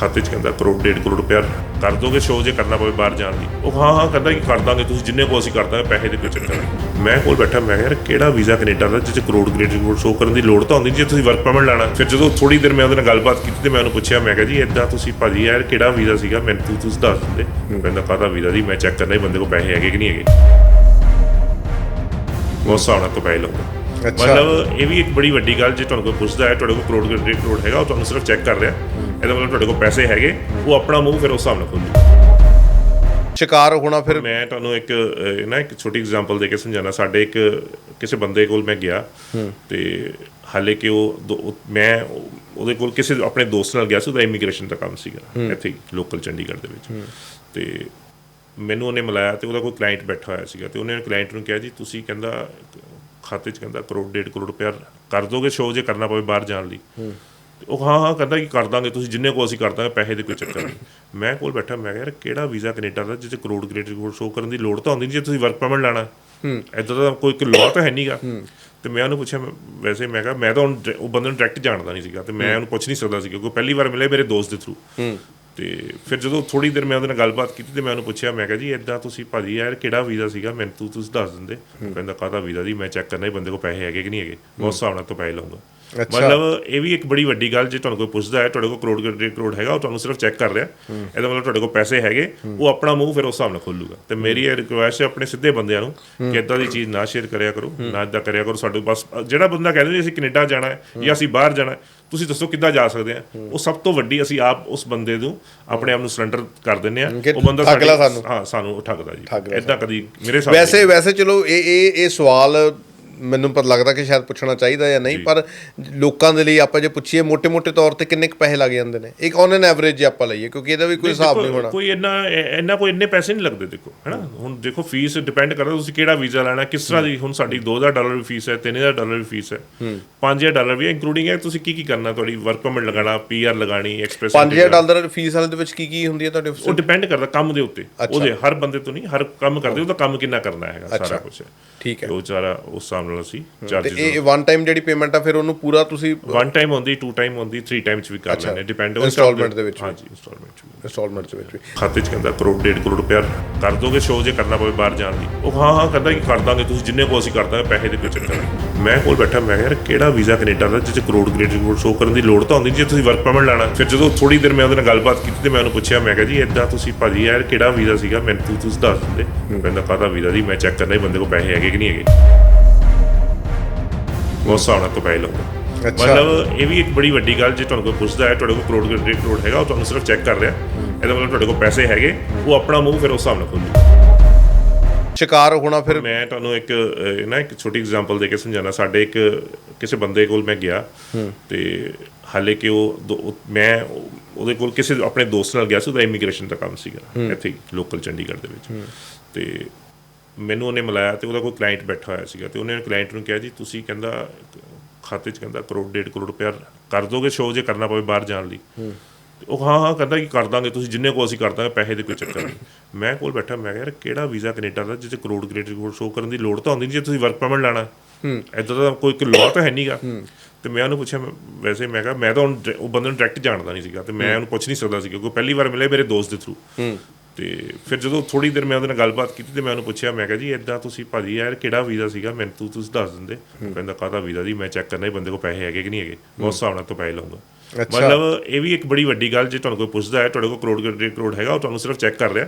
ਖਾਤੇ 'ਚ ਕਹਿੰਦਾ ਕਰੋੜ, ਡੇਢ ਕਰੋੜ ਰੁਪਇਆ ਕਰ ਦੋਗੇ ਸ਼ੋਅ ਜੇ ਕਰਨਾ ਪਵੇ ਬਾਹਰ ਜਾਣ ਦੀ ਉਹ ਹਾਂ ਹਾਂ ਕਹਿੰਦਾ ਕਿ ਕਰ ਦਾਂਗੇ, ਤੁਸੀਂ ਜਿੰਨੇ ਕੋ ਅਸੀਂ ਕਰ ਦਾਂਗੇ, ਪੈਸੇ ਦੇ ਕੋਈ ਚੱਕਰ ਨਹੀਂ ਮੈਂ ਕੋਲ ਬੈਠਾ, ਮੈਂ ਕਿਹਾ ਯਾਰ, ਕਿਹੜਾ ਵੀਜ਼ਾ ਕੈਨੇਡਾ ਦਾ, ਜਿੱਥੇ ਕਰੋੜ, ਡੇਢ ਕਰੋੜ ਸ਼ੋਅ ਕਰਨ ਦੀ ਲੋੜ ਤਾਂ ਹੁੰਦੀ ਜੇ ਤੁਸੀਂ ਵਰਕ ਪਰਮਿਟ ਲੈਣਾ। ਫਿਰ ਜਦੋਂ ਥੋੜੀ ਦੇਰ ਮੈਂ ਉਹਦੇ ਨਾਲ ਗੱਲਬਾਤ ਕੀਤੀ ਤੇ ਮੈਂ ਉਹਨੂੰ ਪੁੱਛਿਆ, ਮੈਂ ਕਿਹਾ ਜੀ ਇਦਾਂ ਤੁਸੀਂ ਭਾਜੀ ਯਾਰ, ਕਿਹੜਾ ਵੀਜ਼ਾ ਸੀਗਾ? ਮੈਨੂੰ ਤੁਸੀਂ- ਦੱਸ ਦਿੰਦੇ। ਮੈਨੂੰ ਕਹਿੰਦਾ, ਕਾਹਦਾ ਵੀਜ਼ਾ ਜੀ? ਮੈਂ ਚੈੱਕ ਕਰਨਾ ਹੀ ਬੰਦੇ ਕੋਲ ਪੈਸੇ ਹੈਗੇ ਕਿ ਨਹੀਂ ਹੈਗੇ। ਬਹੁਤ ਹਿਸਾਬ ਨਾਲ ਤੋਂ ਪੈਸੇ ਲਊਂਗਾ ਮਤਲਬ ਇਹ ਵੀ ਇੱਕ ਬੜੀ ਵੱਡੀ ਗੱਲ ਜੇ ਤੁਹਾਨੂੰ ਕੋਈ ਪੁੱਛਦਾ ਹੈ ਤੁਹਾਡੇ ਕੋਲ ਕਰੋੜ ਡੇਢ ਕਰੋੜ ਹੈਗਾ ਉਹ ਤੁਹਾਨੂੰ ਸਿਰਫ ਚੈੱਕ ਕਰ ਰਿਹਾ। ਇਹਦਾ ਮਤਲਬ ਤੁਹਾਡੇ ਕੋਲ ਪੈਸੇ ਹੈਗੇ ਉਹ ਆਪਣਾ ਮੂੰਹ ਫਿਰ ਉਸ ਹਿਸਾਬ ਨਾਲ ਖੋਲੂ ਸ਼ਿਕਾਰ ਹੋਣਾ ਫਿਰ ਮੈਂ ਤੁਹਾਨੂੰ ਇੱਕ ਨਾ ਇੱਕ ਛੋਟੀ ਐਗਜ਼ਾਮਪਲ ਦੇ ਕੇ ਸਮਝਾਣਾ ਸਾਡੇ ਇੱਕ ਕਿਸੇ ਬੰਦੇ ਕੋਲ ਮੈਂ ਗਿਆ ਤੇ ਹਾਲੇ ਕਿ ਉਹ ਮੈਂ ਉਹ- ਉਹਦੇ ਕੋਲ ਕਿਸੇ ਆਪਣੇ ਦੋਸਤ ਨਾਲ ਗਿਆ ਸੀ ਉਹਦਾ ਇਮੀਗ੍ਰੇਸ਼ਨ ਦਾ ਕੰਮ ਸੀਗਾ ਇੱਥੇ ਲੋਕਲ ਚੰਡੀਗੜ੍ਹ ਦੇ ਵਿੱਚ। ਤੇ ਮੈਨੂੰ ਉਹਨੇ ਮਿਲਾਇਆ ਤੇ ਉਹਦਾ ਕੋਈ ਕਲਾਇੰਟ ਬੈਠਾ ਹੋਇਆ ਸੀਗਾ ਤੇ ਉਹਨੇ ਕਲਾਇੰਟ ਨੂੰ ਕਿਹਾ ਜੀ ਤੁਸੀਂ ਕਹਿੰਦਾ ਖਾਤੇ 'ਚ ਕਹਿੰਦਾ ਕਰੋੜ ਡੇਢ ਕਰੋੜ ਰੁਪਇਆ ਕਰ ਦੋਗੇ ਸ਼ੋਅ ਜੇ ਕਰਨਾ ਪਵੇ ਬਾਹਰ ਜਾਣ ਲਈ। ਤੇ ਉਹ ਹਾਂ ਹਾਂ ਕਹਿੰਦਾ ਕਿ ਕਰ ਦਾਂਗੇ ਤੁਸੀਂ ਜਿੰਨੇ ਕੋ ਅਸੀਂ ਕਰ ਦਾਂਗੇ ਪੈਸੇ ਦੇ ਕੋਈ ਚੱਕਰ ਨਹੀਂ। ਮੈਂ ਕੋਲ ਬੈਠਾ ਮੈਂ ਕਿਹਾ ਯਾਰ ਕਿਹੜਾ ਵੀਜ਼ਾ ਕੈਨੇਡਾ ਦਾ ਜਿੱਥੇ ਕਰੋੜ ਡੇਢ ਕਰੋੜ ਸ਼ੋਅ ਕਰਨ ਦੀ ਲੋੜ ਤਾਂ ਹੁੰਦੀ ਨਹੀਂ ਜੇ ਤੁਸੀਂ ਵਰਕ ਪਰਮਿਟ ਲੈਣਾ ਇਦਾਂ ਦਾ ਕੋਈ ਇੱਕ ਲਾਅ ਤਾਂ ਹੈ ਨਹੀਂਗਾ। ਤੇ ਮੈਂ ਉਹਨੂੰ ਪੁੱਛਿਆ ਵੈਸੇ ਮੈਂ ਕਿਹਾ ਮੈਂ ਤਾਂ ਉਹ ਬੰਦੇ ਨੂੰ ਡਾਇਰੈਕਟ ਜਾਣਦਾ ਨਹੀਂ ਸੀਗਾ ਤੇ ਮੈਂ ਉਹਨੂੰ ਪੁੱਛ ਨਹੀਂ ਸਕਦਾ ਸੀ ਕਿਉਂਕਿ ਪਹਿਲੀ ਵਾਰ ਮਿਲੇ ਮੇਰੇ ਦੋਸਤ ਦੇ ਥਰੂ ਤੇ ਫਿਰ ਜਦੋਂ ਥੋੜੀ ਦੇਰ ਮੈਂ ਉਹਦੇ ਨਾਲ ਗੱਲਬਾਤ ਕੀਤੀ ਤੇ ਮੈਂ ਉਹਨੂੰ ਪੁੱਛਿਆ ਮੈਂ ਕਿਹਾ ਜੀ ਇਦਾਂ ਤੁਸੀਂ ਭਾਜੀ ਯਾਰ ਕਿਹੜਾ ਵੀਜ਼ਾ ਸੀਗਾ? ਮੈਨੂੰ ਤੂੰ ਤੁਸੀਂ ਦੱਸ ਦਿੰਦੇ। ਕਹਿੰਦਾ ਕਾਹਦਾ ਵੀਜ਼ਾ ਜੀ? ਮੈਂ ਚੈੱਕ ਕਰਨਾ ਹੀ ਬੰਦੇ ਕੋ ਪੈਸੇ ਹੈਗੇ ਕਿ ਨਹੀਂ ਹੈਗੇ? ਉਸ ਹਿਸਾਬ ਨਾਲ ਤੋਂ ਪੈਸੇ ਅੱਛਾ। ਮਤਲਬ ਇਹ ਵੀ ਇੱਕ ਬੜੀ ਵੱਡੀ ਗੱਲ ਜੇ ਤੁਹਾਨੂੰ ਕੋਈ ਪੁੱਛਦਾ ਹੈ ਤੁਹਾਡੇ ਕੋਲ ਕਰੋੜ ਡੇਢ ਕਰੋੜ ਹੈਗਾ ਉਹ ਤੁਹਾਨੂੰ ਸਿਰਫ ਚੈੱਕ ਕਰ ਰਿਹਾ। ਇਹਦਾ ਮਤਲਬ ਤੁਹਾਡੇ ਕੋਲ ਪੈਸੇ ਹੈਗੇ ਉਹ ਆਪਣਾ ਮੂੰਹ ਫਿਰ ਉਸ ਹਿਸਾਬ ਨਾਲ ਖੋਲੂਗਾ। ਤੇ ਮੇਰੀ ਇਹ ਰਿਕੁਐਸਟ ਹੈ ਆਪਣੇ ਸਿੱਧੇ ਬੰਦਿਆਂ ਨੂੰ ਕਿ ਇਦਾਂ ਦੀ ਚੀਜ਼ ਨਾ ਸ਼ੇਅਰ ਕਰਿਆ ਕਰੋ ਨਾ ਇਦਾਂ ਕਰਿਆ ਕਰੋ। ਸਾਡੇ ਬਸ ਜਿਹੜਾ ਬੰਦਾ ਕਹਿੰਦਾ ਵੀ ਅਸੀਂ ਕੈਨੇਡਾ ਜਾਣਾ ਹੈ ਜਾਂ ਅਸੀਂ ਬਾਹਰ ਜਾਣਾ ਹੈ ਤੁਸੀਂ ਦੱਸੋ ਕਿੱਦਾਂ ਜਾ ਸਕਦੇ ਆ? ਉਹ ਸਭ ਤੋਂ ਵੱਡੀ ਅਸੀਂ ਆਪ ਉਸ ਬੰਦੇ ਨੂੰ ਆਪਣੇ ਆਪ ਨੂੰ ਸਰੈਂਡਰ ਕਰ ਦਿੰਦੇ ਆ। ਉਹ ਬੰਦਾ ਸਾਡੀ-। ਹਾਂ ਸਾਨੂੰ ਉਹ ਠੱਗਦਾ ਜੀ। ਇਦਾਂ ਕਦੀ ਮੇਰੇ ਸਾਹਮਣੇ ਵੈਸੇ ਵੈਸੇ ਚਲੋ ਇਹ ਇਹ ਇਹ ਸਵਾਲ ਮੈਨੂੰ ਪਰ ਲੱਗਦਾ ਕਿ ਸ਼ਾਇਦ ਪੁੱਛਣਾ ਚਾਹੀਦਾ ਜਾਂ ਨਹੀਂ ਪਰ ਲੋਕਾਂ ਦੇ ਲਈ ਆਪਾਂ ਜੇ ਪੁੱਛੀਏ ਮੋٹے-ਮੋٹے ਤੌਰ ਤੇ ਕਿੰਨੇ ਕੁ ਪੈਸੇ ਲੱਗ ਜਾਂਦੇ ਨੇ। ਇੱਕ ਔਨ ਐਨ ਐਵਰੇਜ ਜੇ ਆਪਾਂ ਲਈਏ ਕਿਉਂਕਿ ਇਹਦਾ ਵੀ ਕੋਈ ਹਿਸਾਬ ਨਹੀਂ ਹੋਣਾ। ਕੋਈ ਇੰਨਾ ਇੰਨਾ ਕੋਈ ਇੰਨੇ ਪੈਸੇ ਨਹੀਂ ਲੱਗਦੇ ਦੇਖੋ ਹੈਨਾ? ਹੁਣ ਦੇਖੋ ਫੀਸ ਡਿਪੈਂਡ ਕਰਦਾ ਤੁਸੀਂ ਕਿਹੜਾ ਵੀਜ਼ਾ ਲੈਣਾ ਕਿਸ ਤਰ੍ਹਾਂ ਦੀ ਹੁਣ ਸਾਡੀ 2000 ਡਾਲਰ ਦੀ ਫੀਸ ਹੈ 3000 ਡਾਲਰ ਦੀ ਫੀਸ ਹੈ 5000 ਡਾਲਰ ਵੀ ਇਨਕਲੂਡਿੰਗ ਹੈ ਤੁਸੀਂ ਕੀ ਕੀ ਕਰਨਾ ਤੁਹਾਡੀ ਵਰਕ ਪਰਮਿਟ ਲਗਾਣਾ ਪੀਆਰ ਲਗਾਣੀ ਐਕਸਪ੍ਰੈਸ 5000 ਡਾਲਰ ਦੀ ਫੀਸ ਵਾਲੇ ਦੇ ਵਿੱਚ ਕੀ ਕੀ ਹੁੰਦੀ ਹੈ ਤੁਹਾਡੇ ਉਹ ਡਿਪੈਂਡ ਕਰਦਾ ਕੰਮ ਦੇ ਉੱਤੇ। ਉਹਦੇ ਹਰ ਬੰਦੇ ਤੋਂ ਨਹੀਂ ਹਰ ਕੰਮ ਕਰਦੇ ਉਹਦਾ ਕੰਮ ਕਿੰਨਾ ਕਰਨਾ ਹੈਗਾ ਸਾਰਾ ਕੁਝ ਠੀਕ ਹੈ। ਉਹ ਚਾਰਾ ਉਸ ਹਿਸਾਬ ਨਾਲ ਅਸੀਂ ਤੇ ਚਾਰजेस ਇਹ ਵਨ ਟਾਈਮ ਜਿਹੜੀ ਪੇਮੈਂਟ ਆ ਫਿਰ ਉਹਨੂੰ ਪੂਰਾ ਤੁਸੀਂ ਵਨ ਟਾਈਮ ਹੁੰਦੀ ਟੂ ਟਾਈਮ ਹੁੰਦੀ ਥ੍ਰੀ ਟਾਈਮ ਚ ਵੀ ਕਰ ਲੈਣੇ ਡਿਪੈਂਡ Installment ਦੇ ਵਿੱਚ। ਹਾਂਜੀ ਇੰਸਟਾਲਮੈਂਟ ਚ ਇੰਸਟਾਲਮੈਂਟ ਦੇ ਵਿੱਚ ਵੀ। ਖਾਤੇ 'ਚ ਕਹਿੰਦਾ ਕਰੋੜ ਡੇਢ ਕਰੋੜ ਰੁਪਇਆ ਕਰ ਦੋਗੇ ਸ਼ੋਅ ਜੇ ਕਰਨਾ ਪਵੇ ਬਾਹਰ ਜਾਣ ਲਈ ਉਹ ਹਾਂ ਹਾਂ ਕਹਿੰਦਾ ਕਿ ਕਰ ਦਾਂਗੇ ਤੁਸੀਂ ਜਿੰਨੇ ਕੋ ਅਸੀਂ ਕਰ ਦਾਂਗੇ ਪੈਸੇ ਦੇ ਕੋਈ ਚੱਕਰ ਮੈਂ ਕੋਲ ਬੈਠਾ ਮੈਂ ਯਾਰ ਕਿਹੜਾ ਵੀਜ਼ਾ ਕੈਨੇਡਾ ਦਾ ਜਿੱਥੇ ਕਰੋੜ ਡੇਢ ਕਰੋੜ ਸ਼ੋਅ ਕਰਨ ਦੀ ਲੋੜ ਤਾਂ ਹੁੰਦੀ ਜੇ ਤੁਸੀਂ ਵਰਕ ਪਰਮਿਟ ਲੈਣਾ। ਫਿਰ ਜਦੋਂ ਥੋੜੀ ਦੇਰ ਮੈਂ ਉਹਦੇ ਨਾਲ ਗੱਲਬਾਤ ਕੀਤੀ ਤੇ ਮੈਂ ਉਹਨੂੰ ਪੁੱਛਿਆ ਮੈਂ ਕਿਹਾ ਜੀ ਇਦਾਂ ਤੁਸੀਂ ਭਾਜੀ ਯਾਰ ਕਿਹੜਾ ਵੀਜ਼ਾ ਸੀਗਾ? ਮੈਨੂੰ ਤੁਸੀਂ- ਦੱਸ ਦਿੰਦੇ ਕਹਿੰਦਾ ਕਾਹਦਾ ਵੀਜ਼ਾ ਜੀ? ਮੈਂ ਚੈੱਕ ਕਰਨਾ ਹੀ ਬੰਦੇ ਕੋ ਪੈਸੇ ਹੈਗੇ ਕਿ ਨਹੀਂ ਹੈਗੇ? ਉਸ ਹਿਸਾਬ ਨਾਲ ਲਊਂਗਾ ਅੱਛਾ। ਮਤਲਬ ਇਹ ਵੀ ਇੱਕ ਬੜੀ ਵੱਡੀ ਗੱਲ ਜੇ ਤੁਹਾਨੂੰ ਕੋਈ ਪੁੱਛਦਾ ਹੈ ਤੁਹਾਡੇ ਕੋਲ ਕਰੋੜ ਡੇਢ ਕਰੋੜ ਹੈਗਾ ਉਹ ਤੁਹਾਨੂੰ ਸਿਰਫ ਚੈੱਕ ਕਰ ਰਿਹਾ। ਇਹਦਾ ਮਤਲਬ ਤੁਹਾਡੇ ਕੋਲ ਪੈਸੇ ਹੈਗੇ ਉਹ ਆਪਣਾ ਮੂੰਹ ਫਿਰ ਉਸ ਹਿਸਾਬ ਨਾਲ ਖੋਲੂ ਸ਼ਿਕਾਰ ਹੋਣਾ ਫਿਰ ਮੈਂ ਤੁਹਾਨੂੰ ਇੱਕ ਅਹ, ਨਾ ਇੱਕ ਛੋਟੀ ਐਗਜ਼ਾਮਪਲ ਦੇ ਕੇ ਸਮਝਾਣਾ ਸਾਡੇ ਇੱਕ ਕਿਸੇ ਬੰਦੇ ਕੋਲ ਮੈਂ ਗਿਆ ਤੇ ਹਾਲੇ ਕਿ ਉਹ ਦੋ- ਉਹ- ਮੈਂ ਉਹ- ਉਹਦੇ ਕੋਲ ਕਿਸੇ ਆਪਣੇ ਦੋਸਤ ਨਾਲ ਗਿਆ ਸੀ ਉਹਦਾ ਇਮੀਗ੍ਰੇਸ਼ਨ ਦਾ ਕੰਮ ਸੀਗਾ ਇੱਥੇ ਲੋਕਲ ਚੰਡੀਗੜ੍ਹ ਦੇ ਵਿੱਚ। ਤੇ ਮੈਨੂੰ ਉਹਨੇ ਮਿਲਾਇਆ ਤੇ ਉਹਦਾ ਕੋਈ ਕਲਾਇੰਟ ਬੈਠਾ ਹੋਇਆ ਸੀਗਾ ਤੇ ਉਹਨੇ ਕਲਾਇੰਟ ਨੂੰ ਕਿਹਾ ਜੀ ਤੁਸੀਂ ਕਹਿੰਦਾ ਖਾਤੇ 'ਚ ਕਹਿੰਦਾ ਕਰੋੜ ਡੇਢ ਕਰੋੜ ਰੁਪਇਆ ਕਰ ਦੋਗੇ ਸ਼ੋਅ ਜੇ ਕਰਨਾ ਪਵੇ ਬਾਹਰ ਜਾਣ ਲਈ। ਤੇ ਉਹ ਹਾਂ ਹਾਂ ਕਹਿੰਦਾ ਕਿ ਕਰ ਦਾਂਗੇ ਤੁਸੀਂ ਜਿੰਨੇ ਕੋ ਅਸੀਂ ਕਰ ਦਾਂਗੇ ਪੈਸੇ ਦੇ ਕੋਈ ਚੱਕਰ ਨਹੀਂ। ਮੈਂ ਕੋਲ ਬੈਠਾ ਮੈਂ ਕਿਹਾ ਯਾਰ ਕਿਹੜਾ ਵੀਜ਼ਾ ਕੈਨੇਡਾ ਦਾ ਜਿੱਥੇ ਕਰੋੜ ਡੇਢ ਕਰੋੜ ਸ਼ੋਅ ਕਰਨ ਦੀ ਲੋੜ ਤਾਂ ਹੁੰਦੀ ਨਹੀਂ ਜੇ ਤੁਸੀਂ ਵਰਕ ਪਰਮਿਟ ਲੈਣਾ। ਇਦਾਂ ਦਾ ਕੋਈ ਇੱਕ ਲਾਅ ਤਾਂ ਹੈ ਨਹੀਂਗਾ। ਤੇ ਮੈਂ ਉਹਨੂੰ ਪੁੱਛਿਆ ਵੈਸੇ ਮੈਂ ਕਿਹਾ ਮੈਂ ਤਾਂ ਉਹ ਬੰਦੇ ਨੂੰ ਡਾਇਰੈਕਟ ਜਾਣਦਾ ਨਹੀਂ ਸੀਗਾ ਤੇ ਮੈਂ ਉਹਨੂੰ ਪੁੱਛ ਨਹੀਂ ਸਕਦਾ ਸੀ ਕਿਉਂਕਿ ਪਹਿਲੀ ਵਾਰ ਮਿਲੇ ਮੇਰੇ ਦੋਸਤ ਦੇ ਥਰੂ ਤੇ ਫਿਰ ਜਦੋਂ ਥੋੜੀ ਦੇਰ ਮੈਂ ਉਹਦੇ ਨਾਲ ਗੱਲਬਾਤ ਕੀਤੀ ਤੇ ਮੈਂ ਉਹਨੂੰ ਪੁੱਛਿਆ ਮੈਂ ਕਿਹਾ ਜੀ ਇਦਾਂ ਤੁਸੀਂ ਭਾਜੀ ਯਾਰ ਕਿਹੜਾ ਵੀਜ਼ਾ ਸੀਗਾ? ਮੈਨੂੰ ਤੂੰ ਤੁਸੀਂ ਦੱਸ ਦਿੰਦੇ। ਕਹਿੰਦਾ ਕਾਹਦਾ ਵੀਜ਼ਾ ਜੀ? ਮੈਂ ਚੈੱਕ ਕਰਨਾ ਹੀ ਬੰਦੇ ਕੋ ਪੈਸੇ ਹੈਗੇ ਕਿ ਨਹੀਂ ਹੈਗੇ? ਉਸ ਹਿਸਾਬ ਨਾਲ ਤੋਂ ਪੈਸੇ ਅੱਛਾ। ਮਤਲਬ ਇਹ ਵੀ ਇੱਕ ਬੜੀ ਵੱਡੀ ਗੱਲ ਜੇ ਤੁਹਾਨੂੰ ਕੋਈ ਪੁੱਛਦਾ ਹੈ ਤੁਹਾਡੇ ਕੋਲ ਕਰੋੜ ਡੇਢ ਕਰੋੜ ਹੈਗਾ ਉਹ ਤੁਹਾਨੂੰ ਸਿਰਫ ਚੈੱਕ ਕਰ ਰਿਹਾ।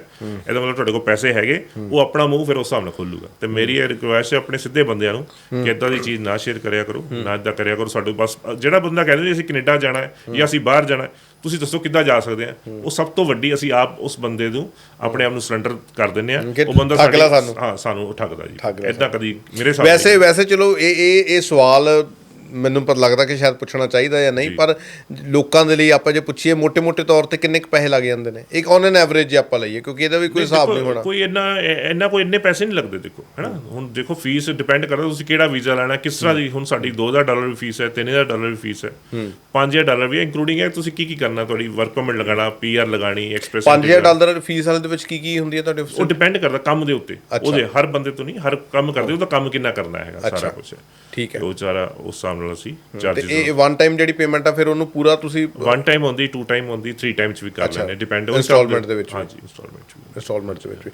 ਇਹਦਾ ਮਤਲਬ ਤੁਹਾਡੇ ਕੋਲ ਪੈਸੇ ਹੈਗੇ ਉਹ ਆਪਣਾ ਮੂੰਹ ਫਿਰ ਉਸ ਹਿਸਾਬ ਨਾਲ ਖੋਲੂਗਾ। ਤੇ ਮੇਰੀ ਇਹ ਰਿਕੁਐਸਟ ਹੈ ਆਪਣੇ ਸਿੱਧੇ ਬੰਦਿਆਂ ਨੂੰ ਕਿ ਇਦਾਂ ਦੀ ਚੀਜ਼ ਨਾ ਸ਼ੇਅਰ ਕਰਿਆ ਕਰੋ ਨਾ ਇਦਾਂ ਕਰਿਆ ਕਰੋ। ਸਾਡੇ ਬਸ ਜਿਹੜਾ ਬੰਦਾ ਕਹਿੰਦਾ ਵੀ ਅਸੀਂ ਕੈਨੇਡਾ ਜਾਣਾ ਹੈ ਜਾਂ ਅਸੀਂ ਬਾਹਰ ਜਾਣਾ ਹੈ ਤੁਸੀਂ ਦੱਸੋ ਕਿੱਦਾਂ ਜਾ ਸਕਦੇ ਆ? ਉਹ ਸਭ ਤੋਂ ਵੱਡੀ ਅਸੀਂ ਆਪ ਉਸ ਬੰਦੇ ਨੂੰ ਆਪਣੇ ਆਪ ਨੂੰ ਸਰੈਂਡਰ ਕਰ ਦਿੰਦੇ ਆ। ਉਹ ਬੰਦਾ ਸਾਡੀ- ਸਾਨੂੰ। ਹਾਂ ਸਾਨੂੰ ਉਹ ਠੱਗਦਾ ਜੀ। ਇਦਾਂ ਕਦੀ ਮੇਰੇ ਸਾਹਮਣੇ ਵੈਸੇ ਵੈਸੇ ਚਲੋ ਇਹ ਇਹ ਇਹ ਸਵਾਲ ਮੈਨੂੰ ਪਰ ਲੱਗਦਾ ਕਿ ਸ਼ਾਇਦ ਪੁੱਛਣਾ ਚਾਹੀਦਾ ਜਾਂ ਨਹੀਂ ਪਰ ਲੋਕਾਂ ਦੇ ਲਈ ਆਪਾਂ ਜੇ ਪੁੱਛੀਏ ਮੋٹے-ਮੋٹے ਤੌਰ ਤੇ ਕਿੰਨੇ ਕੁ ਪੈਸੇ ਲੱਗ ਜਾਂਦੇ ਨੇ? ਇੱਕ ਔਨ ਐਨ ਐਵਰੇਜ ਜੇ ਆਪਾਂ ਲਈਏ ਕਿਉਂਕਿ ਇਹਦਾ ਵੀ ਕੋਈ ਹਿਸਾਬ ਨਹੀਂ ਹੋਣਾ। ਕੋਈ ਇੰਨਾ ਇੰਨਾ ਕੋਈ ਇੰਨੇ ਪੈਸੇ ਨਹੀਂ ਲੱਗਦੇ ਦੇਖੋ ਹੈਨਾ? ਹੁਣ ਦੇਖੋ ਫੀਸ ਡਿਪੈਂਡ ਕਰਦਾ ਤੁਸੀਂ ਕਿਹੜਾ ਵੀਜ਼ਾ ਲੈਣਾ ਕਿਸ ਤਰ੍ਹਾਂ ਦੀ ਹੁਣ ਸਾਡੀ 2000 ਡਾਲਰ ਦੀ ਫੀਸ ਹੈ 3000 ਡਾਲਰ ਦੀ ਫੀਸ ਹੈ 5000 ਡਾਲਰ ਵੀ ਇਨਕਲੂਡਿੰਗ ਹੈ ਤੁਸੀਂ ਕੀ ਕੀ ਕਰਨਾ ਤੁਹਾਡੀ ਵਰਕ ਪਰਮਿਟ ਲਗਾਣਾ ਪੀਆਰ ਲਗਾਣੀ ਐਕਸਪ੍ਰੈਸ 5000 ਡਾਲਰ ਦੀ ਫੀਸ ਵਾਲੇ ਦੇ ਵਿੱਚ ਕੀ ਕੀ ਹੁੰਦੀ ਹੈ ਤੁਹਾਡੇ ਉਹ ਡਿਪੈਂਡ ਕਰਦਾ ਕੰਮ ਦੇ ਉੱਤੇ ਉਹਦੇ ਹਰ ਬੰਦੇ ਤੋਂ ਨਹੀਂ ਹਰ ਕੰਮ ਕਰਦੇ ਉਹਦਾ ਕੰਮ ਕਿੰਨਾ ਕਰਨਾ ਹੈਗਾ ਸਾਰਾ ਕੁਝ ਠੀਕ ਹੈ। ਉਹ ਚਾਰਾ ਉਸ ਹਿਸਾਬ ਹਿਸਾਬ ਨਾਲ ਅਸੀਂ ਤੇ ਚਾਰजेस ਇਹ ਵਨ ਟਾਈਮ ਜਿਹੜੀ ਪੇਮੈਂਟ ਆ ਫਿਰ ਉਹਨੂੰ ਪੂਰਾ ਤੁਸੀਂ ਵਨ ਟਾਈਮ ਹੁੰਦੀ ਟੂ ਟਾਈਮ ਹੁੰਦੀ ਥ੍ਰੀ ਟਾਈਮ ਚ ਵੀ ਕਰ ਲੈਂਦੇ ਡਿਪੈਂਡ Installment ਦੇ ਵਿੱਚ। ਹਾਂਜੀ ਇੰਸਟਾਲਮੈਂਟ ਚ ਇੰਸਟਾਲਮੈਂਟ ਦੇ ਵਿੱਚ ਵੀ।